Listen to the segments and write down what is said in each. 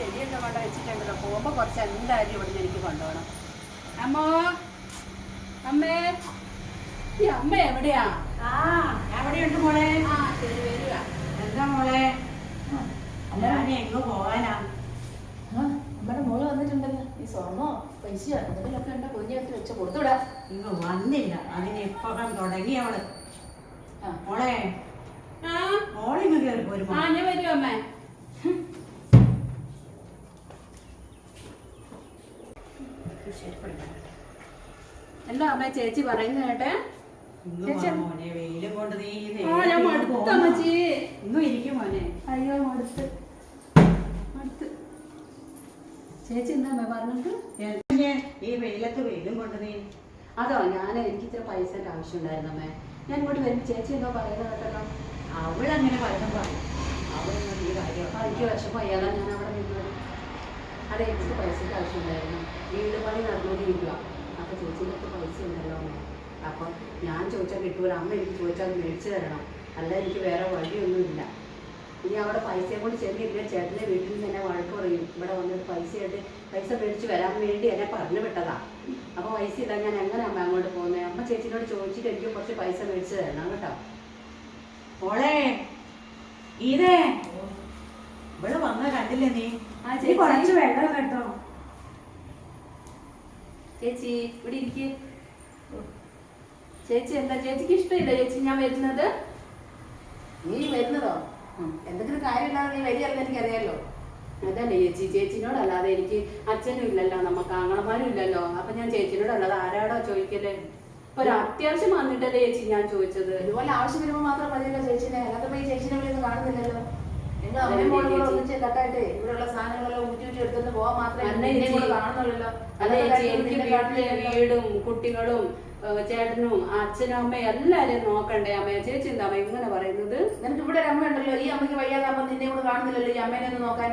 ചെടിയൊക്കെ കൊണ്ട് വെച്ചിട്ടുണ്ടല്ലോ. പോകുമ്പോൾ കുറച്ച് എന്തായാലും ഇവിടുന്ന് എനിക്ക് കൊണ്ടുപോകണം. അമ്മോ അമ്മേ. ഈ അമ്മ എവിടെയാ? ആ എവിടെയുണ്ട് മോളെ. ആ ശരി വരിക. എന്താ മോളെ? ഞാൻ എങ്ങ് പോകാനാ നമ്മുടെ മോൾ വന്നിട്ടുണ്ടല്ലോ. ഈ സ്വർണോ പൈസയോ എന്തെങ്കിലുമൊക്കെ ഉണ്ടോ? കുഞ്ഞെടുത്ത് വെച്ച് കൊടുത്തുവിടാ. ഇങ്ങ് വന്നില്ല. അതിന് ഇപ്പം തുടങ്ങി അവൾ? ആ, മോളെ. മോളിങ്ങ് കയറി പോരും ആ ഞാൻ വരും അമ്മേ എന്താ അമ്മ ചേച്ചി പറയുന്നത് കേട്ടെ ഇന്ന് വാ മോനെ വെയിലും കൊണ്ട് നീ ഈ ആ ഞാൻ നേരത്ത് മടുത്ത പോകുന്നു. അമ്മച്ചി ചേച്ചി പറയുന്ന കേട്ടെ? അയ്യോ മടുത്ത്. മടുത്ത്. ചേച്ചി എന്താ അമ്മ പറഞ്ഞത്? ഈ വെയിലത്ത് വെയിലും കൊണ്ട് നീ. അതോ ഞാൻ എനിക്ക് ഇത്ര പൈസ ആവശ്യം ഉണ്ടായിരുന്നു അമ്മേ. ഞാൻ ഇങ്ങോട്ട് വരുമ്പോൾ ചേച്ചി എന്തോ പറയുന്നത് കേട്ടല്ലോ. അവളങ്ങനെ പലതും പറയും. അവളൊന്നും ഈ കാര്യം എനിക്ക് വിഷമമായി. അതാ ഞാൻ അവിടെ നിന്നത്. അതെ എനിക്ക് പൈസയുടെ ആവശ്യം ഉണ്ടായിരുന്നു. വീട് പണി നടന്നുകൊണ്ടിരിക്കുക അപ്പൊ ചേച്ചീന്റെ അടുത്ത് പൈസ ഉണ്ടല്ലോ അമ്മേ. അപ്പം ഞാൻ ചോദിച്ചാൽ കിട്ടൂല. അമ്മ എനിക്ക് ചോദിച്ചാൽ അത് മേടിച്ചു തരണം. അല്ല എനിക്ക് വേറെ വഴിയൊന്നുമില്ല. ഇനി അവിടെ പൈസയെ കൊണ്ട് ചെന്നില്ല ചേട്ടന്റെ വീട്ടിൽ നിന്ന് എന്നെ വഴക്ക് പറയും. ഇവിടെ വന്നിട്ട് പൈസയായിട്ട് പൈസ മേടിച്ച് വരാൻ വേണ്ടി എന്നെ പറഞ്ഞു വിട്ടതാ. അപ്പോൾ പൈസ ഇതാ ഞാൻ എങ്ങനെ അമ്മ അങ്ങോട്ട് പോകുന്നത് അമ്മ ചേച്ചിനോട് ചോദിച്ചിട്ട് എനിക്ക് കുറച്ച് പൈസ മേടിച്ച് തരണം കേട്ടോ. മോളെ ഇതേ. ഇവിടെ വന്ന കണ്ടില്ലേ നീ? ആ നീ കുറച്ച് വെള്ളം കേട്ടോ. ചേച്ചി ഇവിടെ ഇരിക്ക്. ചേച്ചി എന്താ ചേച്ചിക്ക് ഇഷ്ടമില്ല? ചേച്ചി ഞാൻ വരുന്നത്? നീ വരുന്നതോ? എന്തെങ്കിലും കാര്യമില്ലാതെ നീ വരികയല്ലെന്ന് എനിക്കറിയാലോ. അതല്ലേ ചേച്ചി ചേച്ചിനോടല്ലാതെ എനിക്ക് അച്ഛനും ഇല്ലല്ലോ നമുക്ക് ആങ്ങളമാരും ഇല്ലല്ലോ. അപ്പൊ ഞാൻ ചേച്ചിനോടല്ലാതെ ആരാടോ ചോദിക്കല്ലേ? ഇപ്പൊ ഒരു അത്യാവശ്യം വന്നിട്ടല്ലേ ചേച്ചി ഞാൻ ചോദിച്ചത്? ഇതുപോലെ ആവശ്യം വരുമ്പോൾ മാത്രം മതിയല്ലോ ചേച്ചിനെ. അല്ലാതെ പോയി ചേച്ചിനെ വിളിയൊന്നും കാണുന്നില്ലല്ലോ. നിങ്ങൾ ഒന്നും ഇവിടെയുള്ള സാധനങ്ങളെല്ലാം ഊറ്റി ഊറ്റി പോകാൻ മാത്രമേ കൂടെ കാണുന്നുള്ളല്ലോ. അതെ എനിക്ക് വീട്ടിലെ വീടും കുട്ടികളും ചേട്ടനും അച്ഛനും അമ്മയും എല്ലാരും നോക്കണ്ടേ അമ്മയെ ചേച്ചി എന്താ അമ്മ ഇങ്ങനെ പറയുന്നത്? നിനക്ക് ഇവിടെ ഒരു അമ്മ ഉണ്ടല്ലോ. ഈ അമ്മയ്ക്ക് വയ്യാതാകുമ്പോ നിന്നെ കൂടെ കാണുന്നില്ലല്ലോ ഈ അമ്മേനെ ഒന്ന് നോക്കാൻ.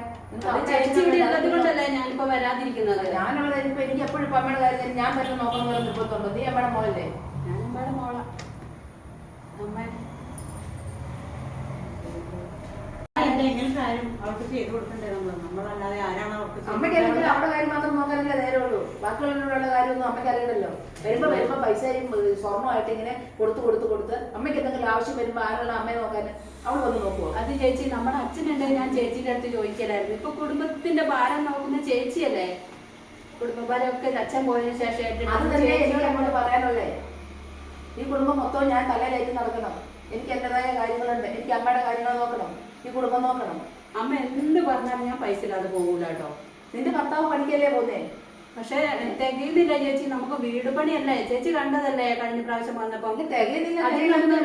ചേച്ചി ഇവിടെ ഉള്ളത് അമ്മയും കൊണ്ടല്ലേ ഞാനിപ്പോ വരാതിരിക്കുന്നത്? ഞാനവിടെ ഇപ്പൊ എനിക്ക് എപ്പോഴും അമ്മയുടെ കാര്യം ഞാൻ തന്നെ നോക്കണം പോലെ നിർബന്ധമുണ്ടോ നീ അമ്മയുടെ മോളല്ലേ? ഞാൻ അമ്മയുടെ മോളാ. അമ്മ എന്തെങ്കിലും ചെയ്തു കൊടുക്കണ്ടേ നമ്മളല്ലാതെ ആരാണ് അമ്മയ്ക്ക് അല്ലെങ്കിൽ? അവിടെ കാര്യം മാത്രം നോക്കാനല്ലേ നേരമുള്ളൂ. ബാക്കിയുള്ളവരുടെ കാര്യമൊന്നും അമ്മയ്ക്ക് അറിയണല്ലോ വരുമ്പോ വരുമ്പോ പൈസയും സ്വർണമായിട്ട് ഇങ്ങനെ കൊടുത്ത് കൊടുത്ത് കൊടുത്ത് അമ്മയ്ക്ക് എന്തെങ്കിലും ആവശ്യം വരുമ്പോ ആരുള്ള അമ്മയെ നോക്കാൻ അവൾ വന്ന് നോക്കുവോ? അത് ചേച്ചി നമ്മുടെ അച്ഛനുണ്ടെങ്കിൽ ഞാൻ ചേച്ചിയുടെ അടുത്ത് ചോദിക്കലായിരുന്നു. ഇപ്പൊ കുടുംബത്തിന്റെ ഭാരം നോക്കുന്ന ചേച്ചിയല്ലേ? കുടുംബഭാരമൊക്കെ അച്ഛൻ പോയതിനു ശേഷം അത് ഏറ്റെടുക്കുന്നത് തന്നെ ചേച്ചി എന്നോട് അങ്ങോട്ട് പറയാനുള്ളേ. ഈ കുടുംബം മൊത്തം ഞാൻ തലയിലേക്ക് നടക്കണം. എനിക്ക് എന്റേതായ കാര്യങ്ങളുണ്ട്. എനിക്ക് അമ്മയുടെ കാര്യങ്ങൾ നോക്കണം. ഈ കുടുംബം നോക്കണം. അമ്മ എന്ത് പറഞ്ഞാലും ഞാൻ പൈസ ഇല്ലാതെ പോകൂല കേട്ടോ. നിന്റെ ഭർത്താവ് പണിക്കല്ലേ പോന്നേ? പക്ഷെ തികയുന്നില്ല ചേച്ചി. നമുക്ക് വീട് പണിയല്ലേ? ചേച്ചി കണ്ടതല്ലേ കഴിഞ്ഞ പ്രാവശ്യം വന്നപ്പോ?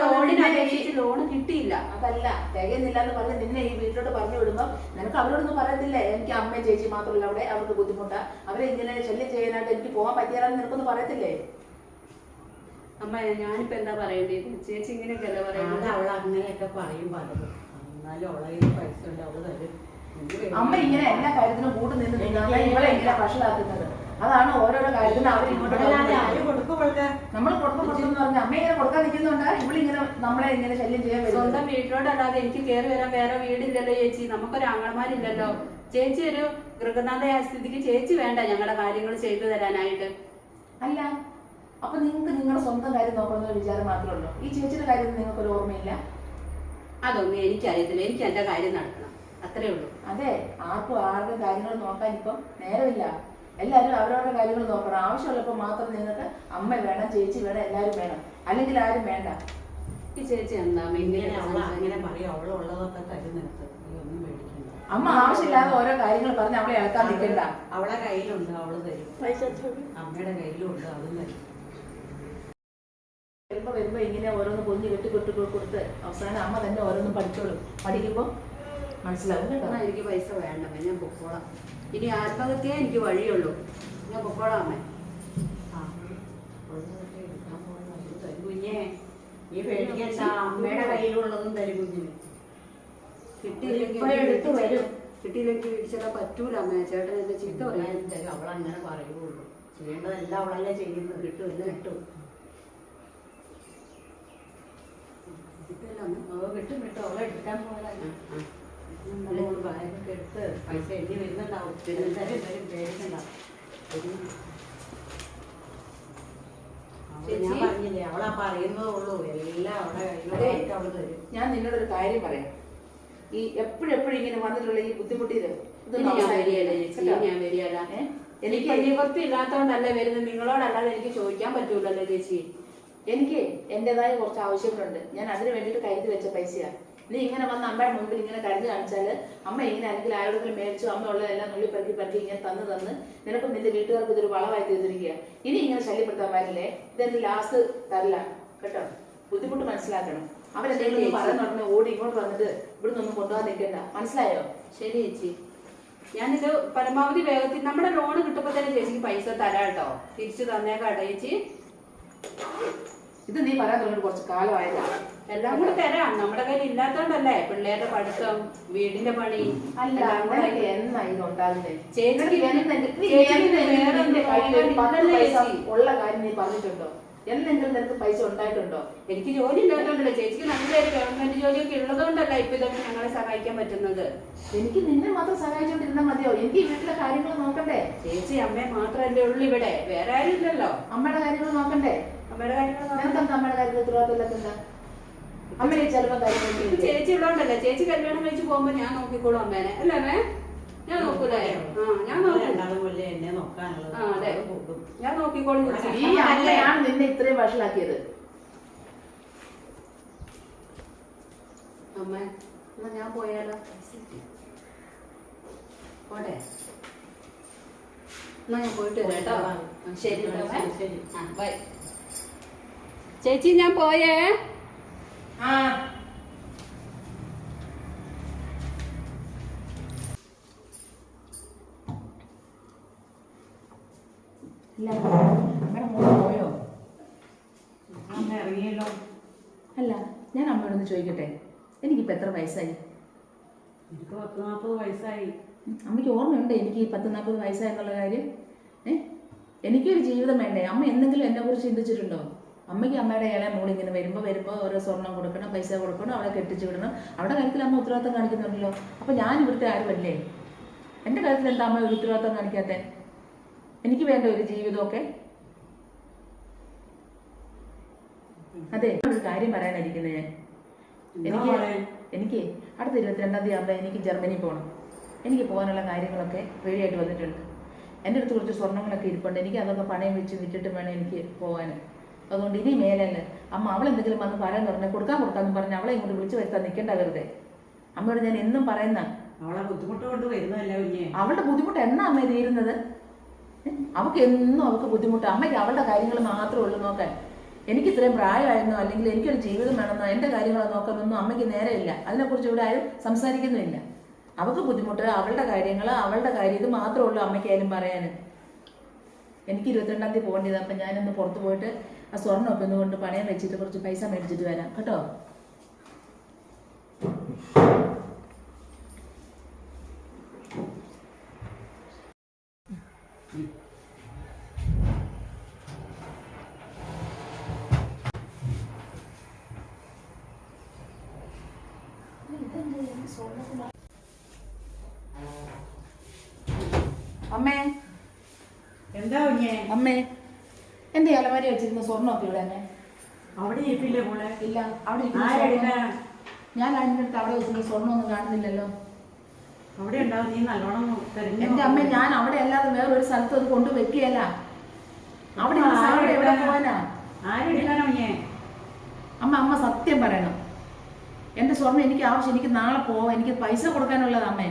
ലോണിന് അപേക്ഷിച്ച് ലോണ് കിട്ടിയില്ല. അതല്ല തികയുന്നില്ല എന്ന് പറഞ്ഞ് നിന്നെ ഈ വീട്ടിലോട്ട് പറഞ്ഞു വിടുമ്പോ നിനക്ക് അവരോടൊന്നും പറയത്തില്ലേ? എനിക്ക് അമ്മയും ചേച്ചി മാത്രമല്ല അവിടെ. അവർക്ക് ബുദ്ധിമുട്ടാ. അവരെ ഇങ്ങനെ ശല്യം ചെയ്യാനായിട്ട് എനിക്ക് പോകാൻ പറ്റിയാലെന്ന് നിനക്കൊന്നും പറയത്തില്ലേ? അമ്മ ഞാനിപ്പോ എന്താ പറയേണ്ടത്? ചേച്ചി ഇങ്ങനെയൊക്കെ അല്ല പറയുന്നത്? അവൾ അങ്ങനെയൊക്കെ പറയും പലതും. അമ്മ ഇങ്ങനെ എല്ലാ കാര്യത്തിനും കൂട്ട് നിന്ന് നിന്നാണ് ഇവളെ ഇങ്ങനെ വഷളാക്കുന്നത്. അതാണ് ഓരോരോ കാര്യത്തിനും അവർ ഇങ്ങോട്ട്. നമ്മൾ കൊടുക്കും കൊടുക്കുന്നു പറഞ്ഞ അമ്മ ഇങ്ങനെ കൊടുക്കാൻ നിൽക്കുന്നുണ്ട് ഇവളിങ്ങനെ നമ്മളെ ഇങ്ങനെ ശല്യം ചെയ്യാൻ സ്വന്തം വീട്ടിലോട്ടല്ലാതെ എനിക്ക് കയറി വരാൻ വേറെ വീടില്ലല്ലോ ചേച്ചി നമുക്കൊരു ആങ്ങളമാരില്ലല്ലോ. ചേച്ചി ഒരു ഗൃഹനാഥയായ സ്ഥിതിക്ക് ചേച്ചി വേണ്ട ഞങ്ങളുടെ കാര്യങ്ങൾ ചെയ്തു തരാനായിട്ട്. അല്ല അപ്പൊ നിങ്ങൾക്ക് നിങ്ങളുടെ സ്വന്തം കാര്യം നോക്കണമെന്നൊരു വിചാരം മാത്രമേ ഉള്ളൂ. ഈ ചേച്ചിയുടെ കാര്യം നിങ്ങൾക്ക് ഒരു ഓർമ്മയില്ല? അതൊന്നും എനിക്കറിയത്തില്ല. എനിക്ക് എന്റെ കാര്യം നടക്കണം. അത്രേ ഉള്ളൂ. അതെ ആർക്കും ആരുടെ കാര്യങ്ങൾ നോക്കാൻ ഇപ്പം നേരമില്ല. എല്ലാവരും അവരവരുടെ കാര്യങ്ങൾ നോക്കണം. ആവശ്യമുള്ളപ്പോൾ മാത്രം നിങ്ങൾക്ക് അമ്മ വേണം ചേച്ചി വേണം എല്ലാവരും വേണം. അല്ലെങ്കിൽ ആരും വേണ്ട. ഈ ചേച്ചി എന്താ അങ്ങനെ? പറയും. അവളുള്ളതൊക്കെ മേടിക്കണ്ട അമ്മ ആവശ്യമില്ലാതെ ഓരോ കാര്യങ്ങൾ പറഞ്ഞ് അവളെ ഇളക്കാൻ നിൽക്കണ്ട. അവളെ കയ്യിലുണ്ട്. അവൾ തരും. അമ്മയുടെ കയ്യിലുണ്ട്. അതും തരും. വരുമ്പോ വരുമ്പോ ഇങ്ങനെ ഓരോന്ന് കുഞ്ഞ് കെട്ടി കൊട്ടി കൊടുത്ത് അവസാനം അമ്മ തന്നെ ഓരോന്നും പഠിച്ചോളും. പഠിക്കുമ്പോൾ മനസ്സിലാവും കേട്ടോ. എനിക്ക് പൈസ വേണ്ട ഞാൻ പൊക്കോളാം. ഇനി ആത്മഹത്യയെ എനിക്ക് വഴിയുള്ളൂ. ഞാൻ പൊക്കോളാം അമ്മേ. ആ, ഉള്ളതൊക്കെ എടുക്കാൻ പോയാൽ അത് തരും കുഞ്ഞേ ഈ പേടിക്കണ്ട. അമ്മയുടെ കയ്യിലുള്ളതും തരും കുഞ്ഞിന്. കിട്ടിയില്ലെങ്കിൽ എടുത്ത് വരും. കിട്ടിയില്ലെങ്കിൽ പറ്റൂല അമ്മ. ചേട്ടൻ എന്റെ ചീത്ത പറയാൻ തരും അവളങ്ങനെ പറയുള്ളൂ. ചെയ്യേണ്ടതെല്ലാം അവളല്ലേ ചെയ്യുന്നത്. കിട്ടും എല്ലാം കിട്ടും. കിട്ടില്ല നിന്നോട് ഓ കിട്ടും കിട്ടും. അവളെ എടുക്കാൻ പോയാൽ ആ, ആ. ബാഗൊക്കെ എടുത്ത് പൈസ എണ്ണി വരുന്നുണ്ടാവും. എന്തായാലും എന്തായാലും പേടിക്കണ്ട. ഒരു- ഞാൻ പറഞ്ഞില്ലേ അവളാ പറയുന്നതേ ഉള്ളൂ. എല്ലാം അവിടെ അവൾ തരും. ഞാൻ നിന്നോടൊരു കാര്യം പറയാം. ഈ എപ്പോഴും എപ്പോഴും ഇങ്ങനെ വന്നിട്ടുള്ള ഈ വരികയല്ല എനിക്ക് എനിക്ക് നിവൃത്തി ഇല്ലാത്തതുകൊണ്ടല്ലേ വരുന്നത്? നിങ്ങളോടല്ലാതെ എനിക്ക് ചോദിക്കാൻ പറ്റൂലല്ലോ ചേച്ചി. എനിക്ക് എന്റേതായ കുറച്ച് ആവശ്യങ്ങളുണ്ട്. ഞാൻ അതിന് വേണ്ടിയിട്ട് കരുതി വെച്ച പൈസയാണ്. നീ ഇങ്ങനെ വന്ന് അമ്മയുടെ മുമ്പിൽ ഇങ്ങനെ കരുതി കാണിച്ചാൽ അമ്മ ഇങ്ങനെ അല്ലെങ്കിൽ ആരോടെങ്കിലും മേടിച്ചു അമ്മ ഉള്ളതെല്ലാം നുള്ളി പെറുക്കി പെറുക്കി ഇങ്ങനെ തന്ന് തന്ന് നിനക്കും നിന്റെ വീട്ടുകാർക്ക് ഇതൊരു വളമായി തീർന്നിരിക്കുക ഇനി ഇങ്ങനെ ശല്യപ്പെടുത്താൻ പാടില്ലേ? ഇതെന്റെ ലാസ്റ്റ് തരില്ല കേട്ടോ? ബുദ്ധിമുട്ട് മനസ്സിലാക്കണം. അവരെന്തെങ്കിലും പറഞ്ഞു പറയുന്ന ഉടനെ ഓടി ഇങ്ങോട്ട് വന്നിട്ട് ഇവിടെ നിന്നും കൊണ്ടുപോകാൻ നിൽക്കണ്ട. മനസ്സിലായോ? ശരി ചേച്ചി. ഞാനിത് പരമാവധി വേഗത്തിൽ നമ്മുടെ ലോണ് കിട്ടുമ്പോൾ തന്നെ ചേച്ചിക്ക് പൈസ തരാട്ടോ കേട്ടോ. തിരിച്ചു തന്നേക്കാട്ടോ ചേച്ചി. ഇത് നീ പറയാൻ തുടങ്ങിയിട്ട് കുറച്ച് കാലമായതാണ് എല്ലാം കൂടെ തരാം. നമ്മുടെ കയ്യിൽ ഇല്ലാത്തോണ്ടല്ലേ? പിള്ളേരുടെ പഠിത്തം വീടിന്റെ പണി അല്ല എന്നാ ഇത്. ഉള്ള കാര്യം നീ പറഞ്ഞിട്ടുണ്ടോ? എന്തെങ്കിലും നിനക്ക് പൈസ ഉണ്ടായിട്ടുണ്ടോ? എനിക്ക് ജോലി ഉണ്ടായിട്ടുണ്ടല്ലോ. ചേച്ചിക്ക് നല്ലൊരു ഗവൺമെന്റ് ജോലിയൊക്കെ ഉള്ളതുകൊണ്ടല്ല ഇപ്പൊ ഇതൊക്കെ ഞങ്ങളെ സഹായിക്കാൻ പറ്റുന്നത്. എനിക്ക് നിന്നെ മാത്രം സഹായിച്ചോണ്ടിരുന്നാ മതിയോ? എനിക്ക് ഈ വീട്ടിലെ കാര്യങ്ങൾ നോക്കണ്ടേ? ചേച്ചി അമ്മയെ മാത്രമല്ലേ ഉള്ളു ഇവിടെ. വേറെ ആരും ഇല്ലല്ലോ. അമ്മയുടെ കാര്യങ്ങൾ നോക്കണ്ടേ? അമ്മയുടെ കാര്യങ്ങൾ കാര്യത്തിൽ ഇപ്പൊ ചേച്ചി ഉള്ളതുകൊണ്ടല്ലേ ചേച്ചി കല്യാണം കഴിച്ച് പോകുമ്പോ ഞാൻ നോക്കിക്കോളും അമ്മേനെ. അല്ലേ അമ്മേ? ഞാൻ നോക്കൂലേ? ആ ഞാൻ ഞാൻ നോക്കിക്കോളും. ഈ അമ്മയാണ് നിന്നെ ഇത്രയും വഷളാക്കിയത്. അമ്മ. എന്നാ ഞാൻ പോയാലോ? പോട്ടെ. എന്നാ ഞാൻ പോയിട്ട് വരാം. കേട്ടോ ശരി അമ്മേ. ശരി, ശരി. ബൈ. ചേച്ചി ഞാൻ പോയേ. പോയോ? ഇറങ്ങിയല്ലോ. അല്ല ഞാൻ അമ്മയോടൊന്ന് ചോദിക്കട്ടെ? എനിക്കിപ്പോൾ എത്ര വയസ്സായി? എനിക്ക് പത്ത് നാൽപ്പത് വയസ്സായി. അമ്മയ്ക്ക് ഓർമ്മയുണ്ട് എനിക്ക് ഈ പത്ത് നാൽപ്പത് വയസ്സായെന്നുള്ള കാര്യം? ഏ? എനിക്കൊരു ജീവിതം വേണ്ടേ? അമ്മ എന്തെങ്കിലും എന്നെ കുറിച്ച് ചിന്തിച്ചിട്ടുണ്ടോ? അമ്മയ്ക്ക് അമ്മയുടെ ഇളയ മോളിങ്ങനെ വരുമ്പോൾ വരുമ്പോൾ ഓരോ സ്വർണം കൊടുക്കണം പൈസ കൊടുക്കണം അവളെ കെട്ടിച്ചു വിടണം. അവിടെ കാര്യത്തിൽ അമ്മ ഉത്തരവാദിത്തം കാണിക്കുന്നുണ്ടല്ലോ. അപ്പോൾ ഞാൻ ഇവിടുത്തെ ആരുമല്ലേ എന്റെ കാര്യത്തിൽ എന്താ അമ്മ ഒരു ഉത്തരവാദിത്തം കാണിക്കാത്ത? എനിക്ക് വേണ്ട ഒരു ജീവിതമൊക്കെ. അതെ ഒരു കാര്യം പറയാനായിരിക്കുന്നത് ഞാൻ. എനിക്ക് എനിക്ക് അടുത്ത ഇരുപത്തിരണ്ടാം തീയതി ആകുമ്പോൾ എനിക്ക് ജർമ്മനി പോകണം എനിക്ക് പോകാനുള്ള കാര്യങ്ങളൊക്കെ റെഡിയായിട്ട് വന്നിട്ടുണ്ട്. എന്റെ അടുത്ത് കുറച്ച് സ്വർണങ്ങളൊക്കെ ഇരിപ്പുണ്ട്. എനിക്ക് അതൊക്കെ പണയം വെച്ച് വിറ്റിട്ട് വേണം എനിക്ക് പോകാൻ അതുകൊണ്ട് ഇനി മേലല്ല? അമ്മ അവളെന്തെങ്കിലും വന്ന് പറയാൻ പറഞ്ഞു കൊടുക്കാൻ കൊടുക്കാന്ന് പറഞ്ഞ് അവളെ ഇങ്ങോട്ട് വിളിച്ചു വരുത്താൻ നിൽക്കേണ്ട വെറുതെ. അമ്മയോട് ഞാൻ എന്നും പറയുന്ന. അവളെ ബുദ്ധിമുട്ട് കൊണ്ട് വരുന്നതല്ല കുഞ്ഞെ? അവളുടെ ബുദ്ധിമുട്ട് എന്നാ അമ്മ തീരുന്നത്? അവൾക്ക് എന്നും അവൾക്ക് ബുദ്ധിമുട്ട്. അമ്മയ്ക്ക് അവളുടെ കാര്യങ്ങൾ മാത്രമേ ഉള്ളൂ നോക്കാൻ. എനിക്ക് ഇത്രയും പ്രായമായിരുന്നോ? അല്ലെങ്കിൽ എനിക്കൊരു ജീവിതം വേണമെന്നോ? എന്റെ കാര്യങ്ങൾ നോക്കാനൊന്നും അമ്മയ്ക്ക് നേരമില്ല. അതിനെക്കുറിച്ച് ഇവിടെ ആരും സംസാരിക്കുന്നുമില്ല. അവൾക്ക് ബുദ്ധിമുട്ട് അവളുടെ കാര്യങ്ങൾ അവളുടെ കാര്യം ഇത് മാത്രമേ ഉള്ളൂ അമ്മയ്ക്കായാലും പറയാൻ. എനിക്ക് ഇരുപത്തിരണ്ടാം തീയതി പോകേണ്ടത് അപ്പം ഞാനൊന്ന് പുറത്ത് പോയിട്ട് ആ സ്വർണമൊക്കെ ഒന്ന് കൊണ്ട് പണയം വെച്ചിട്ട് കുറച്ച് പൈസ മേടിച്ചിട്ട് വരാം. കേട്ടോ? അമ്മേ. എന്താ കുഞ്ഞെ? അമ്മേ. എന്റെ അലമാരി വെച്ചിരുന്ന സ്വർണമൊക്കെ ഇവിടെ തന്നെ. അവിടെ ഇരിപ്പില്ലേ മോളെ? ഇല്ല അവിടെ ഇരിക്കുന്ന ആരെടുക്ക സ്വർണം- ഞാൻ അതിന്റെ അടുത്ത് അവിടെ വെച്ചിരുന്ന സ്വർണമൊന്നും കാണുന്നില്ലല്ലോ. അവിടെ ഉണ്ടാവും നീ നല്ലോണം തെരഞ്ഞു എന്റെ അമ്മ ഞാൻ അവിടെ അല്ലാതെ വേറെ ഒരു സ്ഥലത്ത് അത് കൊണ്ട് വെക്കുകയല്ല അവിടെ ഇരുന്ന സാധനം എവിടെ പോവാനാ? ആരെടുക്കാനോ കുഞ്ഞെ അമ്മ? അമ്മ സത്യം പറയണം. എന്റെ സ്വർണം എനിക്ക് ആവശ്യം എനിക്ക് നാളെ പോവാം. എനിക്ക് പൈസ കൊടുക്കാനുള്ളത് അമ്മേ.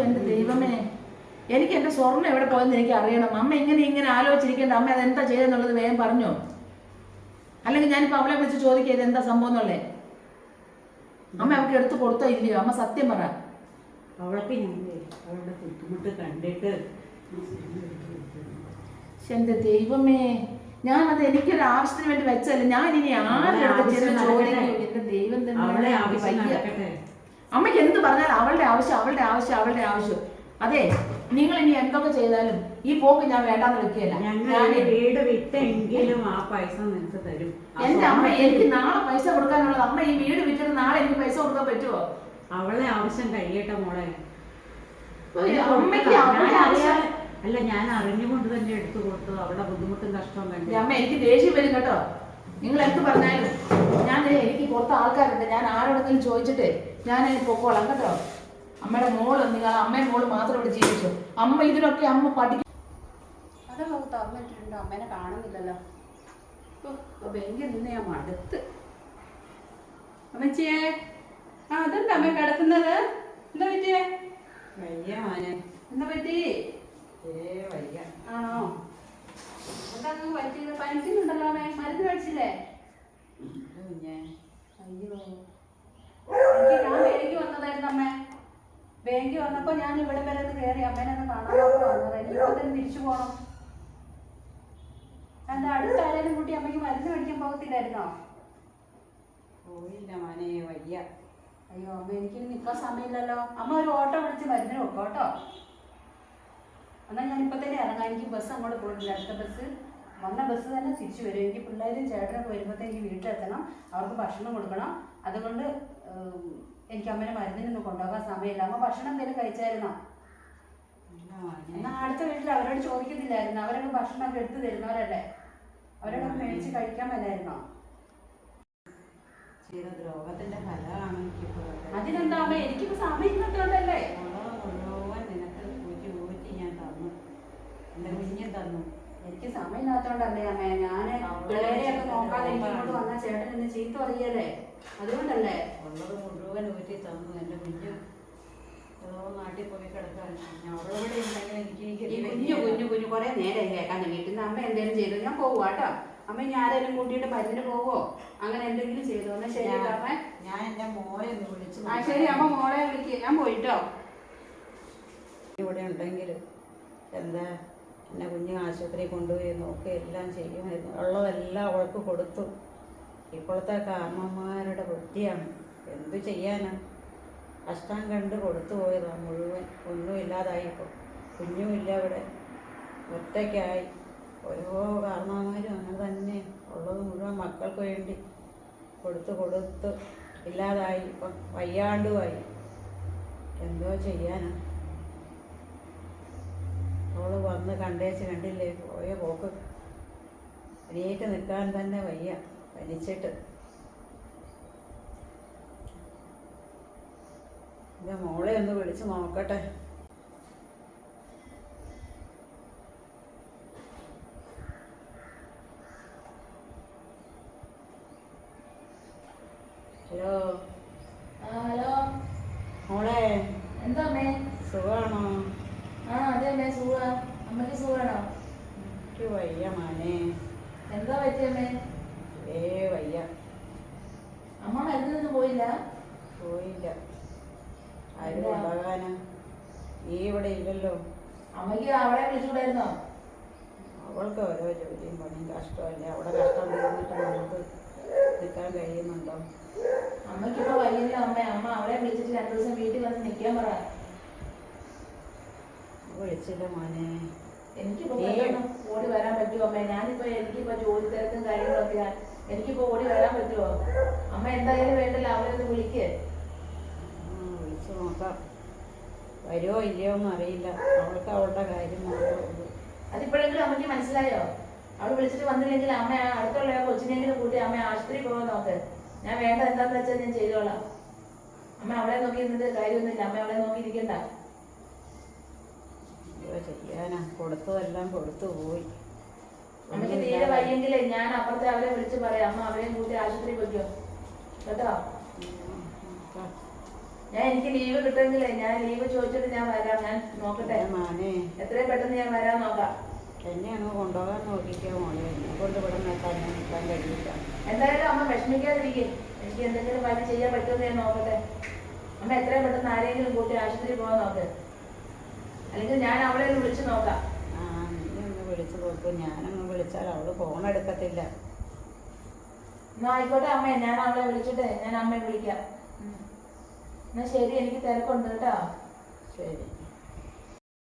എന്റെ ദൈവമേ. എനിക്ക് എന്റെ സ്വർണം എവിടെ പോയെന്ന് എനിക്ക് അറിയണം. അമ്മ എങ്ങനെ ഇങ്ങനെ ആലോചിച്ചിരിക്കേണ്ട. അമ്മ അതെന്താ ചെയ്തെന്നുള്ളത് വേഗം പറഞ്ഞു. അല്ലെങ്കിൽ ഞാനിപ്പോൾ അവളെ വിളിച്ച് ചോദിക്കുക ഇത് എന്താ സംഭവം എന്നുള്ളേ. അമ്മ അവൾക്ക് എടുത്തു കൊടുത്തോ ഇല്ലയോ? അമ്മ സത്യം പറ. അവളുടെ ബുദ്ധിമുട്ട് കണ്ടിട്ട് എന്റെ ദൈവമേ. ഞാൻ അത് എനിക്കൊരു ആവശ്യത്തിന് വേണ്ടി വെച്ചല്ല ഞാൻ ഇനി ആരുടെ ദൈവം തന്നെ അമ്മയ്ക്ക് എന്ത് പറഞ്ഞാൽ അവളുടെ ആവശ്യം അവളുടെ ആവശ്യം അവളുടെ ആവശ്യം. അതെ. നിങ്ങൾ ഇനി എന്തൊക്കെ ചെയ്താലും ഈ പോക്ക് ഞാൻ വേണ്ടാന്ന് വെക്കുകയല്ല ഞാൻ വീട് വിട്ടെങ്കിലും ആ പൈസ നിനക്ക് തരും. എന്റെ അമ്മ എനിക്ക് നാളെ പൈസ കൊടുക്കാനുള്ളത്. അമ്മ ഈ വീട് വിറ്റിട്ട് നാളെ എനിക്ക് പൈസ കൊടുക്കാൻ പറ്റുമോ അവളെ ആവശ്യം കഴിയട്ടെ മോളെ. അമ്മയ്ക്ക് അല്ല ഞാൻ അറിഞ്ഞുകൊണ്ട് തന്നെ എടുത്തു കൊടുത്തു അവളുടെ ബുദ്ധിമുട്ടും കഷ്ടവും വേണ്ടി അമ്മ എനിക്ക് ദേഷ്യം വരും കേട്ടോ. നിങ്ങൾ എന്ത് പറഞ്ഞാലും. ഞാൻ എനിക്ക് പുറത്ത് ആൾക്കാരുണ്ട്. ഞാൻ ആരോടെങ്കിലും ചോദിച്ചിട്ട് ഞാൻ പൊക്കോളാം കേട്ടോ. അമ്മയുടെ മോൾ നിങ്ങൾ അമ്മയും മോൾ മാത്രം ഇവിടെ ജീവിച്ചു? അമ്മ ഇതിനൊക്കെ അമ്മ പഠിക്കും അതൊക്കെ തുറന്നിട്ടിട്ടുണ്ട്. അമ്മേനെ കാണുന്നില്ലല്ലോ. ബാങ്കിൽ നിന്ന് ഞാൻ മടുത്ത്. അമ്മച്ചിയെ ആ അതുണ്ട് അമ്മ കിടക്കുന്നത്? എന്താ പറ്റിയേ? വയ്യ മോനെ. എന്താ പറ്റി? ഏ വയ്യ. ആണോ? എന്താ പറ്റിയത്? പനിക്കുന്നുണ്ടല്ലോ അമ്മേ. മരുന്ന് കഴിച്ചില്ലേ അയ്യോ. എനിക്ക് ഞാൻ ബാങ്കി വന്നതായിരുന്നു അമ്മേ. ബാങ്കി വന്നപ്പോ ഞാൻ ഇവിടെ വരെ ഒന്ന് കയറി അമ്മേനെ ഒന്ന് കാണാൻ വന്നത് തന്നെ തിരിച്ചു പോണം. എന്താ അടുത്ത ആരെയും കൂട്ടി അമ്മയ്ക്ക് മരുന്ന് മേടിക്കാൻ പോകത്തില്ലായിരുന്നോ? പോയില്ല മോനെ വയ്യ. അയ്യോ അമ്മ എനിക്ക് നിൽക്കാൻ സമയമില്ലല്ലോ. അമ്മ ഒരു ഓട്ടോ വിളിച്ച് മരുന്നിന് വെക്കോ കേട്ടോ. എന്നാൽ ഞാൻ ഇപ്പൊ തന്നെ ഇറങ്ങാം. എനിക്ക് ബസ് അങ്ങോട്ട് പോയിട്ടില്ല അടുത്ത ബസ് വന്ന ബസ് തന്നെ തിരിച്ചു വരും. എനിക്ക് പിള്ളേരും ചേട്ടനൊക്കെ വരുമ്പോഴത്തേക്ക് വീട്ടിലെത്തണം. അവർക്ക് ഭക്ഷണം കൊടുക്കണം. അതുകൊണ്ട് എനിക്ക് അമ്മേനെ മരുന്നിനൊന്നും കൊണ്ടുപോകാൻ സമയമില്ല. അമ്മ ഭക്ഷണം എന്തെങ്കിലും കഴിച്ചായിരുന്നോ? എന്നാ അടുത്ത വീട്ടിൽ അവരോട് ചോദിക്കുന്നില്ലായിരുന്നു. അവരൊക്കെ ഭക്ഷണമൊക്കെ എടുത്തു തരുന്നവരല്ലേ? അവരോടൊക്കെ മേടിച്ച് കഴിക്കാൻ മേലായിരുന്നോ അതിനെന്താ അമ്മ? എനിക്കിപ്പോ സമയം ഉള്ളത് മുഴുവൻ നിനക്ക് ഊറ്റി ഊറ്റി ഞാൻ തന്നു എന്റെ കുഞ്ഞിന് തന്നു എനിക്ക് സമയമില്ലാത്തോണ്ടല്ലേ അമ്മേ ഞാൻ പിള്ളേരെയൊക്കെ നോക്കാതെ എനിക്ക് ഇങ്ങോട്ട് വന്ന ചേട്ടൻ എന്നെ ചീത്ത പറയല്ലേ? അതുകൊണ്ടല്ലേ? ഉള്ളത് മുഴുവൻ ഊറ്റി തന്നു എന്റെ കുഞ്ഞ്. നാട്ടിൽ പോയി കിടക്കാൻ. ഞാൻ അവളോട് ഉണ്ടെങ്കിൽ എനിക്ക് ഈ കുഞ്ഞു കുഞ്ഞു കുഞ്ഞു കുറെ നേരം കേൾക്കാൻ വീട്ടിൽ നിന്ന് അമ്മ എന്തെങ്കിലും ചെയ്തു ഞാൻ പോകും കേട്ടോ. അമ്മ ഞാനും ആരെങ്കിലും കൂട്ടിയിട്ട് മരുന്നിന് പോവോ? അങ്ങനെ എന്തെങ്കിലും ചെയ്തു. എന്നാ ശരി ഞാൻ- ഞാൻ എന്റെ മോളെ ഒന്ന് വിളിച്ചു ആ ശരി. അമ്മ മോളെ വിളിക്ക്. ഞാൻ പോയിട്ടോ. ഇവിടെ ഉണ്ടെങ്കിൽ എന്താ എന്നെ കുഞ്ഞ് ആശുപത്രി കൊണ്ടുപോയി നോക്കുക എല്ലാം ചെയ്യുമായിരുന്നു. ഉള്ളതെല്ലാം അവൾക്ക് കൊടുത്തു. ഇപ്പോഴത്തെ കാർമ്മന്മാരുടെ വൃത്തിയാണ്. എന്തു ചെയ്യാനാ? കഷ്ടം കണ്ട് കൊടുത്തു പോയതാണ് മുഴുവൻ. ഒന്നുമില്ലാതായിപ്പോൾ കുഞ്ഞുമില്ല ഇവിടെ. ഒറ്റയ്ക്കായി. ഓരോ കാരണവന്മാരും അങ്ങനെ തന്നെ. ഉള്ളത് മുഴുവൻ മക്കൾക്ക് വേണ്ടി കൊടുത്തു കൊടുത്ത്. ഇല്ലാതായി ഇപ്പം വയ്യാണ്ടുമായി എന്തോ ചെയ്യാനാ? അവൾ വന്ന് കണ്ടേച്ച് കണ്ടില്ലേ? പോയ പോക്ക്. എണീറ്റ് നിൽക്കാൻ തന്നെ വയ്യ പനിച്ചിട്ട് എന്റെ മോളെ ഒന്ന് വിളിച്ച് നോക്കട്ടെ. ഹലോ. ഹലോ. മോളെ. എന്താ സുഖമാണോ? ആ അതെ അമ്മേ സുഖ അമ്മയ്ക്ക് സുഖമാണോ? എനിക്ക് വയ്യ മാനേ. എന്താ പറ്റിയമ്മേ ഏ വയ്യ. അമ്മ മരുന്നൊന്നും പോയില്ല? പോയില്ല. ആരും ഇല്ല. ഉണ്ടാകാനാ. നീ ഇവിടെ ഇല്ലല്ലോ. അവളെ വിളിച്ചുകൂടായിരുന്നോ? അവൾക്ക് ഓരോ ജോലിയും പണിയും കഷ്ടമല്ലേ. അവിടെ കഷ്ടം തീർന്നിട്ട് നമുക്ക് നിൽക്കാൻ കഴിയുന്നുണ്ടോ? അമ്മയ്ക്കിപ്പോ വയ്യല്ലോ അമ്മ. അമ്മ അവളെ വിളിച്ചിട്ട് രണ്ടു ദിവസം വീട്ടിൽ വന്ന് നിൽക്കാൻ പറ. വിളിച്ചില്ല മോനെ. എനിക്കിപ്പോ ഓടി വരാൻ പറ്റുമോ അമ്മ? ഞാനിപ്പോ എനിക്കിപ്പോ ജോലി തിരക്കും കാര്യങ്ങളൊക്കെയാ എനിക്കിപ്പോ ഓടി വരാൻ പറ്റുമോ? അമ്മ എന്തായാലും വേണ്ടല്ലോ അവളെ ഒന്ന് വിളിക്ക്. വിളിച്ചു നോക്കാം. വരുമോ ഇല്ലയോ എന്ന് അറിയില്ല. അവൾക്ക് അവളുടെ കാര്യം മാത്രമേ അതിപ്പോഴെങ്കിലും അമ്മയ്ക്ക് മനസ്സിലായോ? അവൾ വിളിച്ചിട്ട് വന്നില്ലെങ്കിൽ അമ്മ അടുത്തുള്ള കൊച്ചിനെങ്കിലും കൂട്ടി അമ്മ ആശുപത്രി പോകാൻ നോക്ക്. ഞാൻ വേണ്ട എന്താന്ന് വെച്ചാൽ ഞാൻ ചെയ്തോളാം. അമ്മ അവളെ നോക്കി ഇരുന്നിട്ട് കാര്യമൊന്നുമില്ല. അമ്മ അവളെ നോക്കി ഇരിക്കണ്ട. എന്തോ ചെയ്യാനാ. കൊടുത്തതെല്ലാം കൊടുത്തു പോയി. എനിക്ക് തീരെ വയ്യെങ്കിലേ ഞാൻ അപ്പുറത്തെ അവരെ വിളിച്ച് പറയാം. അമ്മ അവരെയും കൂട്ടി ആശുപത്രി പോയിക്കോ. കേട്ടോ? ഞാൻ എനിക്ക് ലീവ് കിട്ടുമെങ്കിലേ ഞാൻ ലീവ് ചോദിച്ചിട്ട് ഞാൻ വരാം. ഞാൻ നോക്കട്ടെ. മാനേ. എത്രയും പെട്ടെന്ന് ഞാൻ വരാൻ നോക്കാം. എന്നെ അങ്ങ് കൊണ്ടുപോകാൻ നോക്കിക്കോ മോളെ. എന്നെ കൊണ്ട് ഇവിടെ നിൽക്കാൻ നിൽക്കാൻ കഴിയില്ല. എന്തായാലും അമ്മ വിഷമിക്കാതിരിക്കേ. എനിക്ക് എന്തെങ്കിലും വഴി ചെയ്യാൻ പറ്റുമെന്ന് ഞാൻ നോക്കട്ടെ. അമ്മ എത്രയും പെട്ടെന്ന് ആരെങ്കിലും കൂട്ടി ആശുപത്രി പോകാൻ നോക്ക്. അല്ലെങ്കിൽ ഞാൻ അവളെ ഒന്ന് വിളിച്ചു നോക്കാം. ആ നീ ഒന്ന് വിളിച്ചു നോക്കും. ഞാനൊന്ന് വിളിച്ചാൽ അവൾ ഫോൺ എടുക്കത്തില്ല. എന്നാ ആയിക്കോട്ടെ അമ്മേ ഞാൻ അവളെ വിളിച്ചിട്ട് ഞാൻ അമ്മയെ വിളിക്കാം. എന്നാ ശരി എനിക്ക് തിരക്കുണ്ട് കേട്ടോ. ശരി.